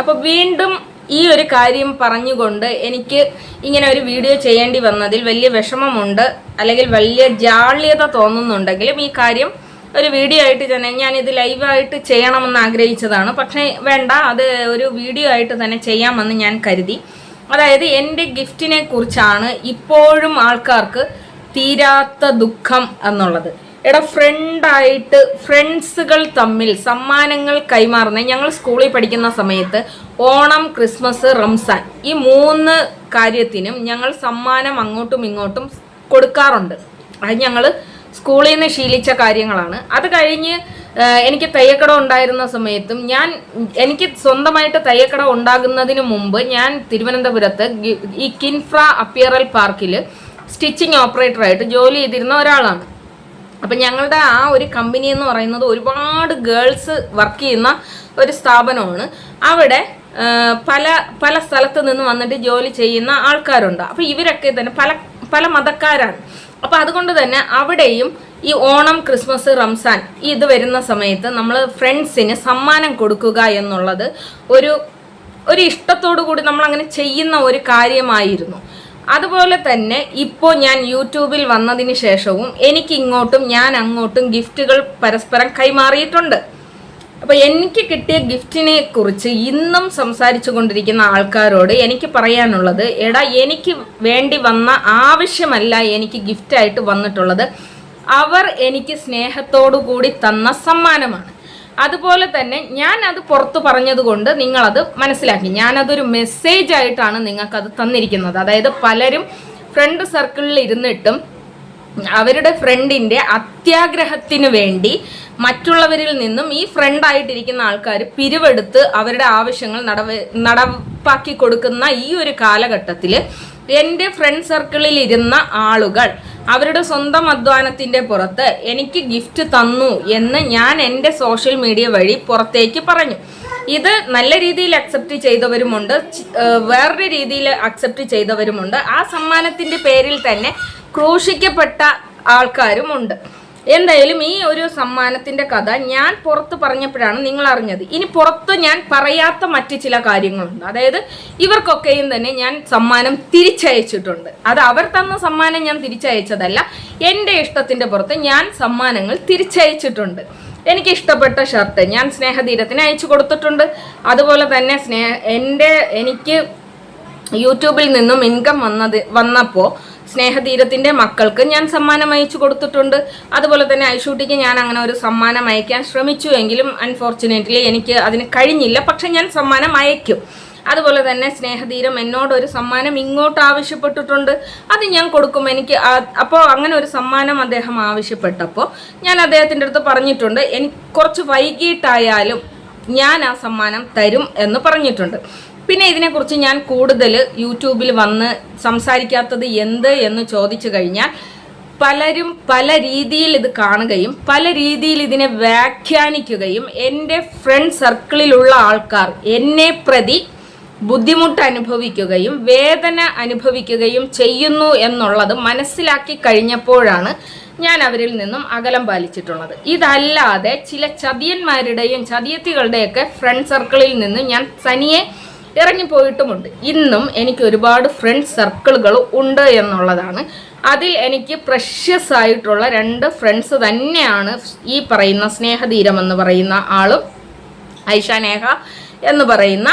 അപ്പോൾ വീണ്ടും ഈ ഒരു കാര്യം പറഞ്ഞുകൊണ്ട് എനിക്ക് ഇങ്ങനെ ഒരു വീഡിയോ ചെയ്യേണ്ടി വന്നതിൽ വലിയ വിഷമമുണ്ട് അല്ലെങ്കിൽ വലിയ ജാള്യത തോന്നുന്നുണ്ടെങ്കിലും ഈ കാര്യം ഒരു വീഡിയോ ആയിട്ട് തന്നെ ഞാൻ ഇത് ലൈവായിട്ട് ചെയ്യണമെന്ന് ആഗ്രഹിച്ചതാണ്. പക്ഷേ വേണ്ട അത് ഒരു വീഡിയോ ആയിട്ട് തന്നെ ചെയ്യാമെന്ന് ഞാൻ കരുതി. അതായത് എന്റെ ഗിഫ്റ്റിനെ കുറിച്ചാണ് ഇപ്പോഴും ആൾക്കാർക്ക് തീരാത്ത ദുഃഖം എന്നുള്ളത്. എടാ ഫ്രണ്ടായിട്ട് ഫ്രണ്ട്സുകൾ തമ്മിൽ സമ്മാനങ്ങൾ കൈമാറുന്ന ഞങ്ങൾ സ്കൂളിൽ പഠിക്കുന്ന സമയത്ത് ഓണം ക്രിസ്മസ് റംസാൻ ഈ മൂന്ന് കാര്യത്തിനും ഞങ്ങൾ സമ്മാനം അങ്ങോട്ടും ഇങ്ങോട്ടും കൊടുക്കാറുണ്ട്. അത് ഞങ്ങൾ സ്കൂളിൽ നിന്ന് ശീലിച്ച കാര്യങ്ങളാണ്. അത് കഴിഞ്ഞ് എനിക്ക് തയ്യക്കട ഉണ്ടായിരുന്ന സമയത്തും ഞാൻ എനിക്ക് സ്വന്തമായിട്ട് തയ്യക്കട ഉണ്ടാകുന്നതിന് മുമ്പ് ഞാൻ തിരുവനന്തപുരത്ത് ഈ കിൻഫ്ര അപ്പിയറൽ പാർക്കിൽ സ്റ്റിച്ചിങ് ഓപ്പറേറ്ററായിട്ട് ജോലി ചെയ്തിരുന്ന ഒരാളാണ്. അപ്പം ഞങ്ങളുടെ ആ ഒരു കമ്പനി എന്ന് പറയുന്നത് ഒരുപാട് ഗേൾസ് വർക്ക് ചെയ്യുന്ന ഒരു സ്ഥാപനമാണ്. അവിടെ പല പല സ്ഥലത്ത് നിന്ന് വന്നിട്ട് ജോലി ചെയ്യുന്ന ആൾക്കാരുണ്ട്. അപ്പം ഇവരൊക്കെ തന്നെ പല പല മതക്കാരാണ്. അപ്പം അതുകൊണ്ട് തന്നെ അവിടെയും ഈ ഓണം ക്രിസ്മസ് റംസാൻ ഇത് വരുന്ന സമയത്ത് നമ്മൾ ഫ്രണ്ട്സിന് സമ്മാനം കൊടുക്കുക എന്നുള്ളത് ഒരു ഒരു ഇഷ്ടത്തോടു കൂടി നമ്മൾ അങ്ങനെ ചെയ്യുന്ന ഒരു കാര്യമായിരുന്നു. അതുപോലെ തന്നെ ഇപ്പോൾ ഞാൻ യൂട്യൂബിൽ വന്നതിന് ശേഷവും എനിക്ക് ഇങ്ങോട്ടും ഞാൻ അങ്ങോട്ടും ഗിഫ്റ്റുകൾ പരസ്പരം കൈമാറിയിട്ടുണ്ട്. അപ്പോൾ എനിക്ക് കിട്ടിയ ഗിഫ്റ്റിനെ കുറിച്ച് ഇന്നും സംസാരിച്ചു കൊണ്ടിരിക്കുന്ന ആൾക്കാരോട് എനിക്ക് പറയാനുള്ളത് എടാ എനിക്ക് വേണ്ടി വന്ന ആവശ്യമല്ല എനിക്ക് ഗിഫ്റ്റായിട്ട് വന്നിട്ടുള്ളത്. അവർ എനിക്ക് സ്നേഹത്തോടു കൂടി തന്ന സമ്മാനമാണ്. അതുപോലെ തന്നെ ഞാൻ അത് പുറത്തു പറഞ്ഞതുകൊണ്ട് നിങ്ങളത് മനസ്സിലാക്കി. ഞാനതൊരു മെസ്സേജ് ആയിട്ടാണ് നിങ്ങൾക്കത് തന്നിരിക്കുന്നത്. അതായത് പലരും ഫ്രണ്ട് സർക്കിളിൽ ഇരുന്നിട്ടും അവരുടെ ഫ്രണ്ടിന്റെ അത്യാഗ്രഹത്തിന് വേണ്ടി മറ്റുള്ളവരിൽ നിന്നും ഈ ഫ്രണ്ടായിട്ടിരിക്കുന്ന ആൾക്കാർ പിരിവെടുത്ത് അവരുടെ ആവശ്യങ്ങൾ നടവ് നടപ്പാക്കി കൊടുക്കുന്ന ഈ ഒരു കാലഘട്ടത്തിൽ എന്റെ ഫ്രണ്ട് സർക്കിളിൽ ഇരുന്ന ആളുകൾ അവരുടെ സ്വന്തം അധ്വാനത്തിന്റെ പുറത്ത് എനിക്ക് ഗിഫ്റ്റ് തന്നു എന്ന് ഞാൻ എന്റെ സോഷ്യൽ മീഡിയ വഴി പുറത്തേക്ക് പറഞ്ഞു. ഇത് നല്ല രീതിയിൽ അക്സെപ്റ്റ് ചെയ്തവരുമുണ്ട് വേറൊരു രീതിയിൽ അക്സെപ്റ്റ് ചെയ്തവരുമുണ്ട്. ആ സമ്മാനത്തിന്റെ പേരിൽ തന്നെ ക്രൂശിക്കപ്പെട്ട ആൾക്കാരുമുണ്ട്. എന്തായാലും ഈ ഒരു സമ്മാനത്തിന്റെ കഥ ഞാൻ പുറത്ത് പറഞ്ഞപ്പോഴാണ് നിങ്ങൾ അറിഞ്ഞത്. ഇനി പുറത്ത് ഞാൻ പറയാത്ത മറ്റു ചില കാര്യങ്ങളുണ്ട്. അതായത് ഇവർക്കൊക്കെയും തന്നെ ഞാൻ സമ്മാനം തിരിച്ചയച്ചിട്ടുണ്ട്. അത് അവർ തന്ന സമ്മാനം ഞാൻ തിരിച്ചയച്ചതല്ല എന്റെ ഇഷ്ടത്തിന്റെ പുറത്ത് ഞാൻ സമ്മാനങ്ങൾ തിരിച്ചയച്ചിട്ടുണ്ട്. എനിക്ക് ഇഷ്ടപ്പെട്ട ഷർട്ട് ഞാൻ സ്നേഹതീരത്തിന് അയച്ചു കൊടുത്തിട്ടുണ്ട്. അതുപോലെ തന്നെ സ്നേഹ എന്റെ എനിക്ക് യൂട്യൂബിൽ നിന്നും ഇൻകം വന്നത് വന്നപ്പോൾ സ്നേഹതീരത്തിന്റെ മക്കൾക്ക് ഞാൻ സമ്മാനം അയച്ചു കൊടുത്തിട്ടുണ്ട്. അതുപോലെ തന്നെ ഐഷൂട്ടിക്ക് ഞാൻ അങ്ങനെ ഒരു സമ്മാനം അയക്കാൻ ശ്രമിച്ചു എങ്കിലും അൺഫോർച്ചുനേറ്റ്ലി എനിക്ക് അതിന് കഴിഞ്ഞില്ല. പക്ഷെ ഞാൻ സമ്മാനം അയക്കും. അതുപോലെ തന്നെ സ്നേഹധീരം എന്നോട് ഒരു സമ്മാനം ഇങ്ങോട്ട് ആവശ്യപ്പെട്ടിട്ടുണ്ട്. അത് ഞാൻ കൊടുക്കും എനിക്ക് അപ്പോൾ അങ്ങനെ ഒരു സമ്മാനം അദ്ദേഹം ആവശ്യപ്പെട്ടപ്പോൾ ഞാൻ അദ്ദേഹത്തിന്റെ അടുത്ത് പറഞ്ഞിട്ടുണ്ട്. എനിക്ക് കുറച്ച് വൈകിട്ടായാലും ഞാൻ ആ സമ്മാനം തരും എന്ന് പറഞ്ഞിട്ടുണ്ട്. പിന്നെ ഇതിനെക്കുറിച്ച് ഞാൻ കൂടുതൽ യൂട്യൂബിൽ വന്ന് സംസാരിക്കാത്തത് എന്ത് എന്ന് ചോദിച്ചു കഴിഞ്ഞാൽ പലരും പല രീതിയിൽ ഇത് കാണുകയും പല രീതിയിൽ ഇതിനെ വ്യാഖ്യാനിക്കുകയും എന്റെ ഫ്രണ്ട് സർക്കിളിലുള്ള ആൾക്കാർ എന്നെ പ്രതി ബുദ്ധിമുട്ട് അനുഭവിക്കുകയും വേദന അനുഭവിക്കുകയും ചെയ്യുന്നു എന്നുള്ളത് മനസ്സിലാക്കി കഴിഞ്ഞപ്പോഴാണ് ഞാൻ അവരിൽ നിന്നും അകലം പാലിച്ചിട്ടുള്ളത്. ഇതല്ലാതെ ചില ചതിയന്മാരുടെയും ചതിയത്തികളുടെയൊക്കെ ഫ്രണ്ട് സർക്കിളിൽ നിന്ന് ഞാൻ തനിയെ ഇറങ്ങിപ്പോയിട്ടുമുണ്ട്. ഇന്നും എനിക്ക് ഒരുപാട് ഫ്രണ്ട് സർക്കിളുകൾ ഉണ്ട് എന്നുള്ളതാണ്. അതിൽ എനിക്ക് പ്രഷ്യസ് ആയിട്ടുള്ള രണ്ട് ഫ്രണ്ട്സ് തന്നെയാണ് ഈ പറയുന്ന സ്നേഹധീരം എന്ന് പറയുന്ന ആളും ഐഷാനേഹ എന്ന് പറയുന്ന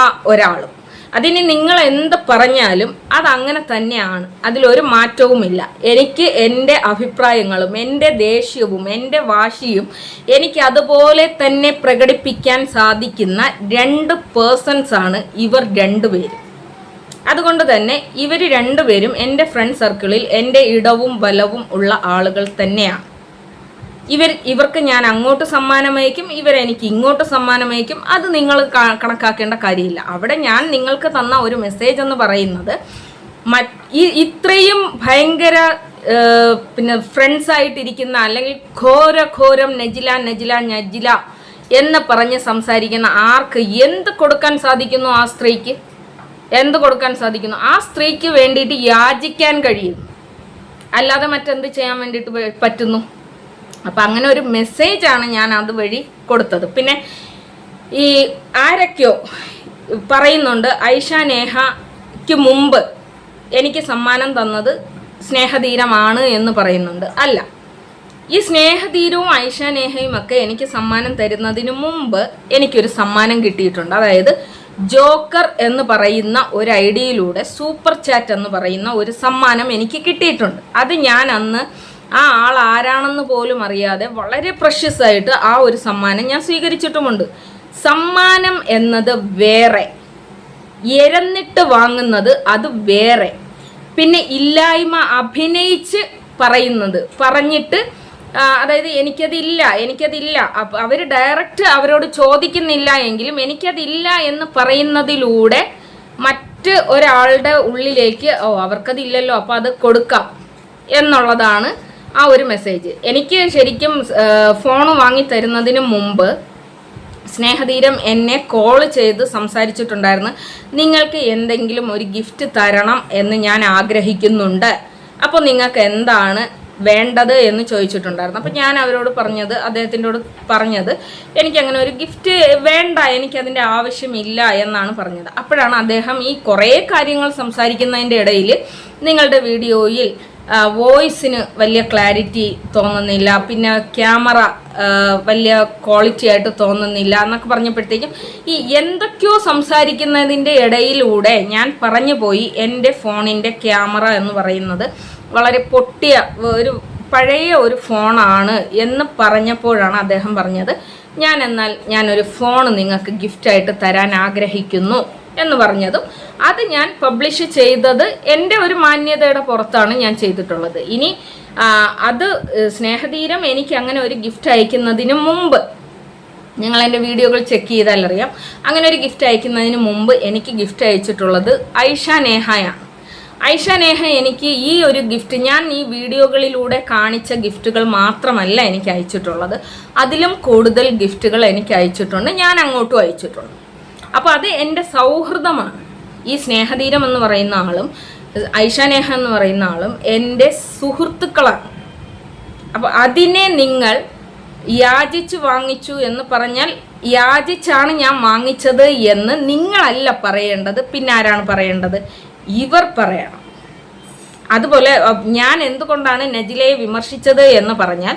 ആ ഒരാളും. അതിന് നിങ്ങൾ എന്ത് പറഞ്ഞാലും അതങ്ങനെ തന്നെയാണ്. അതിലൊരു മാറ്റവുമില്ല. എനിക്ക് എന്റെ അഭിപ്രായങ്ങളും എന്റെ ദേഷ്യവും എന്റെ വാശിയും എനിക്ക് അതുപോലെ തന്നെ പ്രകടിപ്പിക്കാൻ സാധിക്കുന്ന രണ്ട് പേഴ്സൺസ് ആണ് ഇവർ രണ്ടുപേരും. അതുകൊണ്ട് തന്നെ ഇവർ രണ്ടുപേരും എന്റെ ഫ്രണ്ട് സർക്കിളിൽ എന്റെ ഇടവും ബലവും ഉള്ള ആളുകൾ തന്നെയാണ്. ഇവർ ഇവർക്ക് ഞാൻ അങ്ങോട്ട് സമ്മാനമയക്കും ഇവർ എനിക്ക് ഇങ്ങോട്ട് സമ്മാനമയക്കും. അത് നിങ്ങൾ കണക്കാക്കേണ്ട കാര്യമില്ല. അവിടെ ഞാൻ നിങ്ങൾക്ക് തന്ന ഒരു മെസ്സേജ് എന്ന് പറയുന്നത് ഈ- ഇത്രയും ഭയങ്കര പിന്നെ ഫ്രണ്ട്സ് ആയിട്ടിരിക്കുന്ന അല്ലെങ്കിൽ ഘോര ഘോരം നജില നജില നജില എന്ന് പറഞ്ഞ് സംസാരിക്കുന്ന ആർക്ക് എന്ത് കൊടുക്കാൻ സാധിക്കുന്നു ആ സ്ത്രീക്ക്? എന്ത് കൊടുക്കാൻ സാധിക്കുന്നു? ആ സ്ത്രീക്ക് വേണ്ടിയിട്ട് യാചിക്കാൻ കഴിയും. അല്ലാതെ മറ്റെന്ത് ചെയ്യാൻ വേണ്ടിയിട്ട് പറ്റുന്നു? അപ്പം അങ്ങനെ ഒരു മെസ്സേജാണ് ഞാൻ അതുവഴി കൊടുത്തത്. പിന്നെ ഈ ആരൊക്കെയോ പറയുന്നുണ്ട് ഐഷ നേഹയ്ക്ക് മുമ്പ് എനിക്ക് സമ്മാനം തന്നത് സ്നേഹധീരമാണ് എന്ന് പറയുന്നുണ്ട്. അല്ല ഈ സ്നേഹധീരവും ഐഷ നേഹയും ഒക്കെ എനിക്ക് സമ്മാനം തരുന്നതിന് മുമ്പ് എനിക്കൊരു സമ്മാനം കിട്ടിയിട്ടുണ്ട്. അതായത് ജോക്കർ എന്ന് പറയുന്ന ഒരു ഐഡിയിലൂടെ സൂപ്പർ ചാറ്റ് എന്ന് പറയുന്ന ഒരു സമ്മാനം എനിക്ക് കിട്ടിയിട്ടുണ്ട്. അത് ഞാൻ അന്ന് ആ ആൾ ആരാണെന്ന് പോലും അറിയാതെ വളരെ പ്രഷ്യസ് ആയിട്ട് ആ ഒരു സമ്മാനം ഞാൻ സ്വീകരിച്ചിട്ടുമുണ്ട്. സമ്മാനം എന്നത് വേറെ. എരന്നിട്ട് വാങ്ങുന്നത് അത് വേറെ. പിന്നെ ഇല്ലായ്മ അഭിനയിച്ച് പറയുന്നത്. പറഞ്ഞിട്ട് അതായത് എനിക്കതില്ല എനിക്കതില്ല. അപ്പം അവർ ഡയറക്റ്റ് അവരോട് ചോദിക്കുന്നില്ല എങ്കിലും എനിക്കതില്ല എന്ന് പറയുന്നതിലൂടെ മറ്റ് ഒരാളുടെ ഉള്ളിലേക്ക് ഓ അവർക്കതില്ലല്ലോ അപ്പം അത് കൊടുക്കാം എന്നുള്ളതാണ് ആ ഒരു മെസ്സേജ് എനിക്ക് ശരിക്കും ഫോൺ വാങ്ങി തരുന്നതിന് മുമ്പ് സ്നേഹതീരം എന്നെ കോൾ ചെയ്ത് സംസാരിച്ചിട്ടുണ്ടായിരുന്നു. നിങ്ങൾക്ക് എന്തെങ്കിലും ഒരു ഗിഫ്റ്റ് തരണം എന്ന് ഞാൻ ആഗ്രഹിക്കുന്നുണ്ട്. അപ്പോൾ നിങ്ങൾക്ക് എന്താണ് വേണ്ടത് എന്ന് ചോദിച്ചിട്ടുണ്ടായിരുന്നു. അപ്പോൾ ഞാൻ അവരോട് പറഞ്ഞത് അദ്ദേഹത്തിന്റെോട് പറഞ്ഞത് എനിക്കങ്ങനെ ഒരു ഗിഫ്റ്റ് വേണ്ട എനിക്കതിന്റെ ആവശ്യമില്ല എന്നാണ് പറഞ്ഞത്. അപ്പോഴാണ് അദ്ദേഹം ഈ കുറേ കാര്യങ്ങൾ സംസാരിക്കുന്നതിന്റെ ഇടയിൽ നിങ്ങളുടെ വീഡിയോയിൽ വോയിസിന് വലിയ ക്ലാരിറ്റി തോന്നുന്നില്ല. പിന്നെ ക്യാമറ വലിയ ക്വാളിറ്റി ആയിട്ട് തോന്നുന്നില്ല എന്നൊക്കെ പറഞ്ഞപ്പോഴത്തേക്കും ഈ എന്തൊക്കെയോ സംസാരിക്കുന്നതിന്റെ ഇടയിലൂടെ ഞാൻ പറഞ്ഞു പോയി എന്റെ ഫോണിന്റെ ക്യാമറ എന്ന് പറയുന്നത്. വളരെ പൊട്ടിയ ഒരു പഴയ ഒരു ഫോണാണ് എന്ന് പറഞ്ഞപ്പോഴാണ് അദ്ദേഹം പറഞ്ഞത്. ഞാൻ എന്നാൽ ഞാനൊരു ഫോൺ നിങ്ങൾക്ക് ഗിഫ്റ്റായിട്ട് തരാൻ ആഗ്രഹിക്കുന്നു. എന്ന് പറഞ്ഞതും അത് ഞാൻ പബ്ലിഷ് ചെയ്തത് എന്റെ ഒരു മാന്യതയുടെ പുറത്താണ് ഞാൻ ചെയ്തിട്ടുള്ളത്. ഇനി അത് സ്നേഹധീരം എനിക്ക് അങ്ങനെ ഒരു ഗിഫ്റ്റ് അയക്കുന്നതിന് മുമ്പ് നിങ്ങൾ എന്റെ വീഡിയോകൾ ചെക്ക് ചെയ്താൽ അറിയാം. അങ്ങനെ ഒരു ഗിഫ്റ്റ് അയക്കുന്നതിന് മുമ്പ് എനിക്ക് ഗിഫ്റ്റ് അയച്ചിട്ടുള്ളത് ഐഷ നേഹയാണ്. ഐഷ നേഹ എനിക്ക് ഈ ഒരു ഗിഫ്റ്റ് ഞാൻ ഈ വീഡിയോകളിലൂടെ കാണിച്ച ഗിഫ്റ്റുകൾ മാത്രമല്ല എനിക്ക് അയച്ചിട്ടുള്ളത്. അതിലും കൂടുതൽ ഗിഫ്റ്റുകൾ എനിക്ക് അയച്ചിട്ടുണ്ട്. ഞാൻ അങ്ങോട്ടും അയച്ചിട്ടുണ്ട്. അപ്പോൾ അത് എന്റെ സൗഹൃദമാണ്. ഈ സ്നേഹധീരം എന്ന് പറയുന്ന ആളും ഐഷാനേഹ എന്ന് പറയുന്ന ആളും എന്റെ സുഹൃത്തുക്കളാണ്. അപ്പോൾ അതിനെ നിങ്ങൾ യാചിച്ചു വാങ്ങിച്ചു എന്ന് പറഞ്ഞാൽ യാചിച്ചാണ് ഞാൻ വാങ്ങിച്ചത് എന്ന് നിങ്ങളല്ല പറയേണ്ടത്. പിന്നെ ആരാണ് പറയേണ്ടത്? ഇവർ പറയണം. അതുപോലെ ഞാൻ എന്തുകൊണ്ടാണ് നജിലയെ വിമർശിച്ചത് എന്ന് പറഞ്ഞാൽ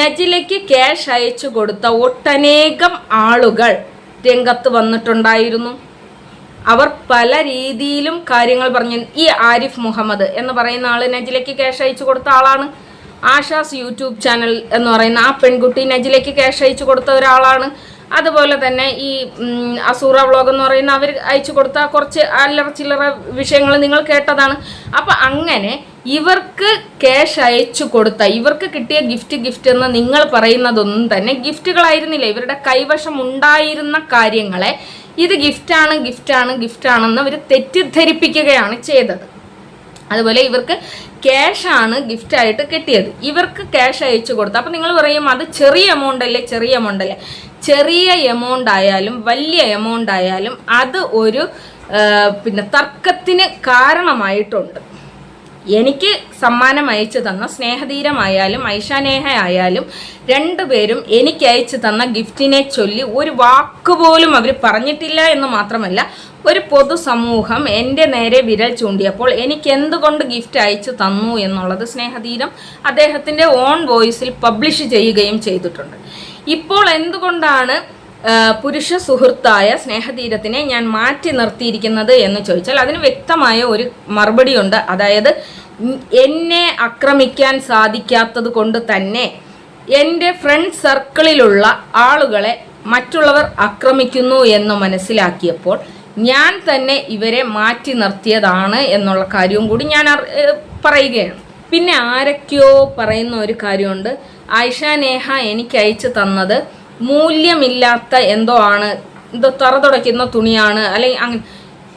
നജിലയ്ക്ക് ക്യാഷ് അയച്ചു കൊടുത്ത ഒട്ടനേകം ആളുകൾ രംഗത്ത് വന്നിട്ടുണ്ടായിരുന്നു. അവർ പല രീതിയിലും കാര്യങ്ങൾ പറഞ്ഞു. ഈ ആരിഫ് മുഹമ്മദ് എന്ന് പറയുന്ന ആൾ നജിലയ്ക്ക് ക്യാഷ് അയച്ചു കൊടുത്ത ആളാണ്. ആഷാസ് യൂട്യൂബ് ചാനൽ എന്ന് പറയുന്ന ആ പെൺകുട്ടി നജിലയ്ക്ക് ക്യാഷ് അയച്ചു കൊടുത്ത ഒരാളാണ്. അതുപോലെ തന്നെ ഈ അസൂറ വ്ളോഗ് എന്ന് പറയുന്ന അവർ അയച്ചു കൊടുത്ത കുറച്ച് അല്ലറ ചില്ലറ വിഷയങ്ങൾ നിങ്ങൾ കേട്ടതാണ്. അപ്പം അങ്ങനെ ഇവർക്ക് ക്യാഷ് അയച്ചു കൊടുത്ത ഇവർക്ക് കിട്ടിയ ഗിഫ്റ്റ് ഗിഫ്റ്റ് എന്ന് നിങ്ങൾ പറയുന്നതൊന്നും തന്നെ ഗിഫ്റ്റുകളായിരുന്നില്ല. ഇവരുടെ കൈവശം ഉണ്ടായിരുന്ന കാര്യങ്ങളെ ഇത് ഗിഫ്റ്റാണ് ഗിഫ്റ്റാണ് ഗിഫ്റ്റാണെന്ന് അവർ തെറ്റിദ്ധരിപ്പിക്കുകയാണ് ചെയ്തത്. അതുപോലെ ഇവർക്ക് ക്യാഷാണ് ഗിഫ്റ്റായിട്ട് കിട്ടിയത്. ഇവർക്ക് ക്യാഷ് അയച്ചു കൊടുത്തു. അപ്പം നിങ്ങൾ പറയും അത് ചെറിയ എമൗണ്ട് അല്ലേ? ചെറിയ എമൗണ്ട് അല്ലേ? ചെറിയ എമൗണ്ട് ആയാലും വലിയ എമൗണ്ട് ആയാലും അത് ഒരു പിന്നെ തർക്കത്തിന് കാരണമായിട്ടുണ്ട്. എനിക്ക് സമ്മാനം അയച്ചു തന്ന സ്നേഹധീരമായാലും ഐഷാനേഹ ആയാലും രണ്ടുപേരും എനിക്ക് അയച്ചു തന്ന ഗിഫ്റ്റിനെ ചൊല്ലി ഒരു വാക്കുപോലും അവർ പറഞ്ഞിട്ടില്ല എന്ന് മാത്രമല്ല ഒരു പൊതുസമൂഹം എന്റെ നേരെ വിരൽ ചൂണ്ടിയപ്പോൾ എനിക്ക് എന്തുകൊണ്ട് ഗിഫ്റ്റ് അയച്ചു തന്നു എന്നുള്ളത് സ്നേഹധീരം അദ്ദേഹത്തിന്റെ ഓൺ വോയിസിൽ പബ്ലിഷ് ചെയ്യുകയും ചെയ്തിട്ടുണ്ട്. ഇപ്പോൾ എന്തുകൊണ്ടാണ് പുരുഷ സുഹൃത്തായ സ്നേഹതീരത്തിനെ ഞാൻ മാറ്റി നിർത്തിയിരിക്കുന്നത് എന്ന് ചോദിച്ചാൽ അതിന് വ്യക്തമായ ഒരു മറുപടിയുണ്ട്. അതായത് എന്നെ ആക്രമിക്കാൻ സാധിക്കാത്തത് കൊണ്ട് തന്നെ എന്റെ ഫ്രണ്ട് സർക്കിളിലുള്ള ആളുകളെ മറ്റുള്ളവർ ആക്രമിക്കുന്നു എന്ന് മനസ്സിലാക്കിയപ്പോൾ ഞാൻ തന്നെ ഇവരെ മാറ്റി നിർത്തിയതാണ് എന്നുള്ള കാര്യവും കൂടി ഞാൻ പറയുകയാണ്. പിന്നെ ആരൊക്കെയോ പറയുന്ന ഒരു കാര്യമുണ്ട്. ആയിഷ നേഹ എനിക്ക് അയച്ചു തന്നത് മൂല്യമില്ലാത്ത എന്തോ ആണ് എന്തോ തറ തുടയ്ക്കുന്ന തുണിയാണ് അല്ലെങ്കിൽ അങ്ങനെ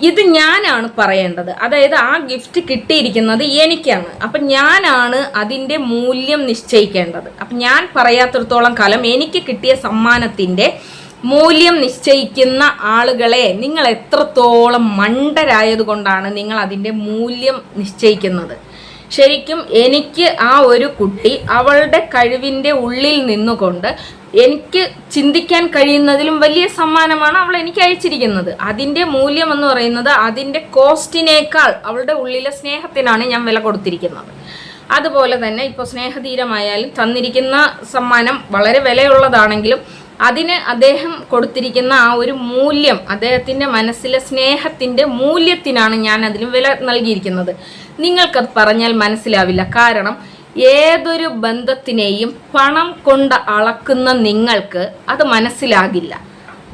ഇത് ഞാനാണ് പറയേണ്ടത്. അതായത് ആ ഗിഫ്റ്റ് കിട്ടിയിരിക്കുന്നത് എനിക്കാണ്. അപ്പം ഞാനാണ് അതിന്റെ മൂല്യം നിശ്ചയിക്കേണ്ടത്. അപ്പം ഞാൻ പറയാത്തിടത്തോളം കാലം എനിക്ക് കിട്ടിയ സമ്മാനത്തിന്റെ മൂല്യം നിശ്ചയിക്കുന്ന ആളുകളെ നിങ്ങൾ എത്രത്തോളം മണ്ടരായത് കൊണ്ടാണ് നിങ്ങൾ അതിന്റെ മൂല്യം നിശ്ചയിക്കുന്നത്. ശരിക്കും എനിക്ക് ആ ഒരു കുട്ടി അവളുടെ കഴിവിന്റെ ഉള്ളിൽ നിന്നുകൊണ്ട് എനിക്ക് ചിന്തിക്കാൻ കഴിയുന്നതിലും വലിയ സമ്മാനമാണ് അവൾ എനിക്ക് അയച്ചിരിക്കുന്നത്. അതിന്റെ മൂല്യം എന്ന് പറയുന്നത് അതിന്റെ കോസ്റ്റിനേക്കാൾ അവളുടെ ഉള്ളിലെ സ്നേഹത്തിനാണ് ഞാൻ വില കൊടുത്തിരിക്കുന്നത്. അതുപോലെ തന്നെ ഇപ്പോൾ സ്നേഹധീരമായാലും തന്നിരിക്കുന്ന സമ്മാനം വളരെ വിലയുള്ളതാണെങ്കിലും അതിന് അദ്ദേഹം കൊടുത്തിരിക്കുന്ന ആ ഒരു മൂല്യം അദ്ദേഹത്തിന്റെ മനസ്സിലെ സ്നേഹത്തിന്റെ മൂല്യത്തിനാണ് ഞാൻ അതിന് വില നൽകിയിരിക്കുന്നത്. നിങ്ങൾക്കത് പറഞ്ഞാൽ മനസ്സിലാവില്ല. കാരണം ഏതൊരു ബന്ധത്തിനെയും പണം കൊണ്ട് അളക്കുന്ന നിങ്ങൾക്ക് അത് മനസ്സിലാകില്ല.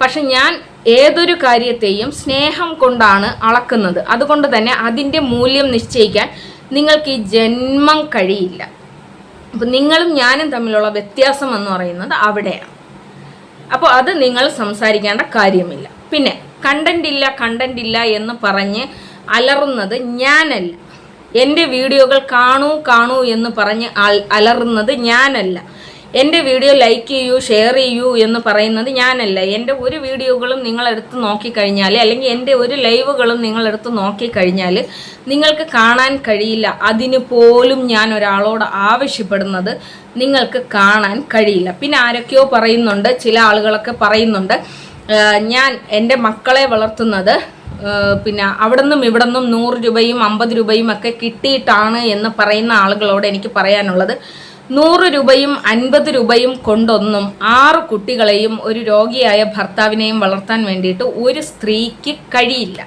പക്ഷെ ഞാൻ ഏതൊരു കാര്യത്തെയും സ്നേഹം കൊണ്ടാണ് അളക്കുന്നത്. അതുകൊണ്ട് തന്നെ അതിന്റെ മൂല്യം നിശ്ചയിക്കാൻ നിങ്ങൾക്ക് ഈ ജന്മം കഴിയില്ല. അപ്പം നിങ്ങളും ഞാനും തമ്മിലുള്ള വ്യത്യാസം എന്ന് പറയുന്നത് അവിടെയാണ്. അപ്പോൾ അത് നിങ്ങൾ സംസാരിക്കേണ്ട കാര്യമില്ല. പിന്നെ കണ്ടന്റ് ഇല്ല കണ്ടന്റ് ഇല്ല എന്ന് പറഞ്ഞ് അലറുന്നത് ഞാനല്ല. എന്റെ വീഡിയോകൾ കാണൂ കാണൂ എന്ന് പറഞ്ഞ് അലറുന്നത് ഞാനല്ല. എന്റെ വീഡിയോ ലൈക്ക് ചെയ്യൂ ഷെയർ ചെയ്യൂ എന്ന് പറയുന്നത് ഞാനല്ല. എന്റെ ഒരു വീഡിയോകളും നിങ്ങളെടുത്ത് നോക്കിക്കഴിഞ്ഞാൽ അല്ലെങ്കിൽ എന്റെ ഒരു ലൈവുകളും നിങ്ങളെടുത്ത് നോക്കിക്കഴിഞ്ഞാൽ നിങ്ങൾക്ക് കാണാൻ കഴിയില്ല. അതിന് പോലും ഞാൻ ഒരാളോട് ആവശ്യപ്പെടുന്നത് നിങ്ങൾക്ക് കാണാൻ കഴിയില്ല. പിന്നെ ആരൊക്കെയോ പറയുന്നുണ്ട് ചില ആളുകളൊക്കെ പറയുന്നുണ്ട് ഞാൻ എന്റെ മക്കളെ വളർത്തുന്നത് പിന്നെ അവിടെ നിന്നും ഇവിടെ നിന്നും നൂറ് രൂപയും അമ്പത് രൂപയും ഒക്കെ കിട്ടിയിട്ടാണ് എന്ന് പറയുന്ന ആളുകളോട് എനിക്ക് പറയാനുള്ളത്. നൂറ് രൂപയും അൻപത് രൂപയും കൊണ്ടൊന്നും ആറ് കുട്ടികളെയും ഒരു രോഗിയായ ഭർത്താവിനെയും വളർത്താൻ വേണ്ടിയിട്ട് ഒരു സ്ത്രീക്ക് കഴിയില്ല.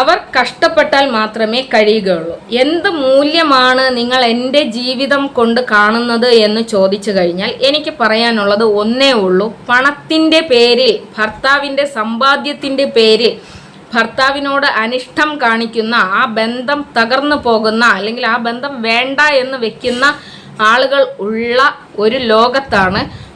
അവർ കഷ്ടപ്പെട്ടാൽ മാത്രമേ കഴിയുകയുള്ളൂ. എന്ത് മൂല്യമാണ് നിങ്ങൾ എന്റെ ജീവിതം കൊണ്ട് കാണുന്നത് എന്ന് ചോദിച്ചു കഴിഞ്ഞാൽ എനിക്ക് പറയാനുള്ളത് ഒന്നേ ഉള്ളൂ. പണത്തിന്റെ പേരിൽ ഭർത്താവിന്റെ സമ്പാദ്യത്തിന്റെ പേരിൽ ഭർത്താവിനോട് അനിഷ്ടം കാണിക്കുന്ന ആ ബന്ധം തകർന്നു പോകുന്ന അല്ലെങ്കിൽ ആ ബന്ധം വേണ്ട എന്ന് വെക്കുന്ന ആളുകൾ ഉള്ള ഒരു ലോകത്താണ്.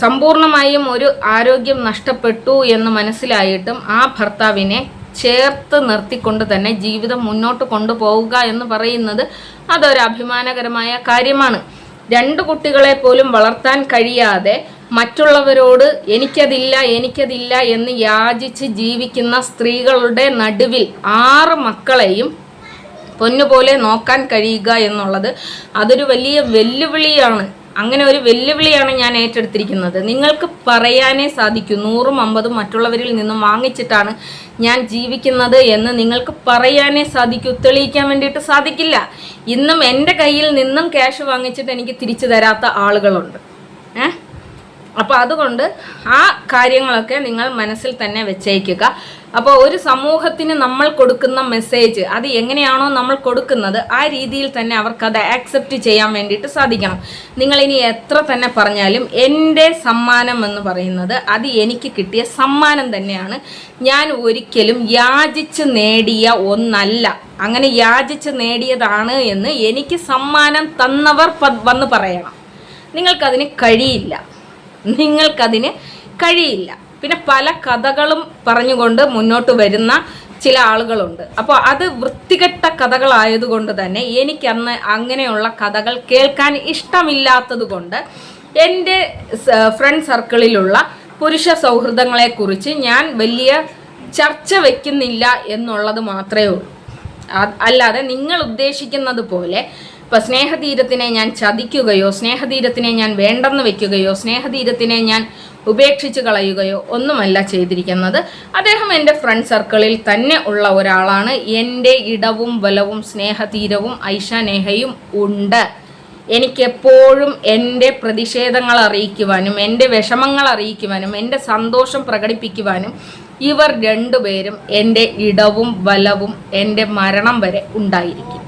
സമ്പൂർണമായും ഒരു ആരോഗ്യം നഷ്ടപ്പെട്ടു എന്ന് മനസ്സിലായിട്ടും ആ ഭർത്താവിനെ ചേർത്ത് നിർത്തിക്കൊണ്ട് തന്നെ ജീവിതം മുന്നോട്ട് കൊണ്ടുപോവുക എന്ന് പറയുന്നത് അതൊരു അഭിമാനകരമായ കാര്യമാണ്. രണ്ട് കുട്ടികളെ പോലും വളർത്താൻ കഴിയാതെ മറ്റുള്ളവരോട് എനിക്കതില്ല എനിക്കതില്ല എന്ന് യാചിച്ച് ജീവിക്കുന്ന സ്ത്രീകളുടെ നടുവിൽ ആറ് മക്കളെയും പൊന്നുപോലെ നോക്കാൻ കഴിയുക എന്നുള്ളത് അതൊരു വലിയ വെല്ലുവിളിയാണ്. അങ്ങനെ ഒരു വെല്ലുവിളിയാണ് ഞാൻ ഏറ്റെടുത്തിരിക്കുന്നത്. നിങ്ങൾക്ക് പറയാനേ സാധിക്കൂ. നൂറും അമ്പതും മറ്റുള്ളവരിൽ നിന്നും വാങ്ങിച്ചിട്ടാണ് ഞാൻ ജീവിക്കുന്നത് എന്ന് നിങ്ങൾക്ക് പറയാനേ സാധിക്കൂ. തെളിയിക്കാൻ വേണ്ടിയിട്ട് സാധിക്കില്ല. ഇന്നും എന്റെ കയ്യിൽ നിന്നും ക്യാഷ് വാങ്ങിച്ചിട്ട് എനിക്ക് തിരിച്ചു തരാത്ത ആളുകളുണ്ട്. ഏഹ് അപ്പോൾ അതുകൊണ്ട് ആ കാര്യങ്ങളൊക്കെ നിങ്ങൾ മനസ്സിൽ തന്നെ വെച്ചേക്കുക. അപ്പോൾ ഒരു സമൂഹത്തിന് നമ്മൾ കൊടുക്കുന്ന മെസ്സേജ് അത് എങ്ങനെയാണോ നമ്മൾ കൊടുക്കുന്നത് ആ രീതിയിൽ തന്നെ അവർക്കത് ആക്സെപ്റ്റ് ചെയ്യാൻ വേണ്ടിയിട്ട് സാധിക്കണം. നിങ്ങൾ ഇനി എത്ര തന്നെ പറഞ്ഞാലും എന്റെ സമ്മാനം എന്ന് പറയുന്നത് അത് എനിക്ക് കിട്ടിയ സമ്മാനം തന്നെയാണ്. ഞാൻ ഒരിക്കലും യാചിച്ച് നേടിയ ഒന്നല്ല. അങ്ങനെ യാചിച്ച് നേടിയതാണ് എന്ന് എനിക്ക് സമ്മാനം തന്നവർ വന്ന് പറയണം. നിങ്ങൾക്കതിന് കഴിയില്ല. നിങ്ങൾക്കതിന് കഴിയില്ല. പിന്നെ പല കഥകളും പറഞ്ഞുകൊണ്ട് മുന്നോട്ട് വരുന്ന ചില ആളുകളുണ്ട്. അപ്പോൾ അത് വൃത്തികെട്ട കഥകളായതുകൊണ്ട് തന്നെ എനിക്കന്ന് അങ്ങനെയുള്ള കഥകൾ കേൾക്കാൻ ഇഷ്ടമില്ലാത്തത് കൊണ്ട് എന്റെ ഫ്രണ്ട് സർക്കിളിലുള്ള പുരുഷ സൗഹൃദങ്ങളെക്കുറിച്ച് ഞാൻ വലിയ ചർച്ച വയ്ക്കുന്നില്ല എന്നുള്ളത് മാത്രമേ ഉള്ളൂ. അല്ലാതെ നിങ്ങൾ ഉദ്ദേശിക്കുന്നത് പോലെ ഇപ്പം സ്നേഹതീരത്തിനെ ഞാൻ ചതിക്കുകയോ സ്നേഹതീരത്തിനെ ഞാൻ വേണ്ടെന്ന് വെക്കുകയോ സ്നേഹതീരത്തിനെ ഞാൻ ഉപേക്ഷിച്ച് കളയുകയോ ഒന്നുമല്ല ചെയ്തിരിക്കുന്നത്. അദ്ദേഹം എന്റെ ഫ്രണ്ട് സർക്കിളിൽ തന്നെ ഉള്ള ഒരാളാണ്. എന്റെ ഇടവും ബലവും സ്നേഹതീരവും ഐഷാനേഹയും ഉണ്ട്. എനിക്കെപ്പോഴും എന്റെ പ്രതിഷേധങ്ങൾ അറിയിക്കുവാനും എന്റെ വിഷമങ്ങൾ അറിയിക്കുവാനും എന്റെ സന്തോഷം പ്രകടിപ്പിക്കുവാനും ഇവർ രണ്ടുപേരും എന്റെ ഇടവും ബലവും എന്റെ മരണം വരെ ഉണ്ടായിരിക്കും.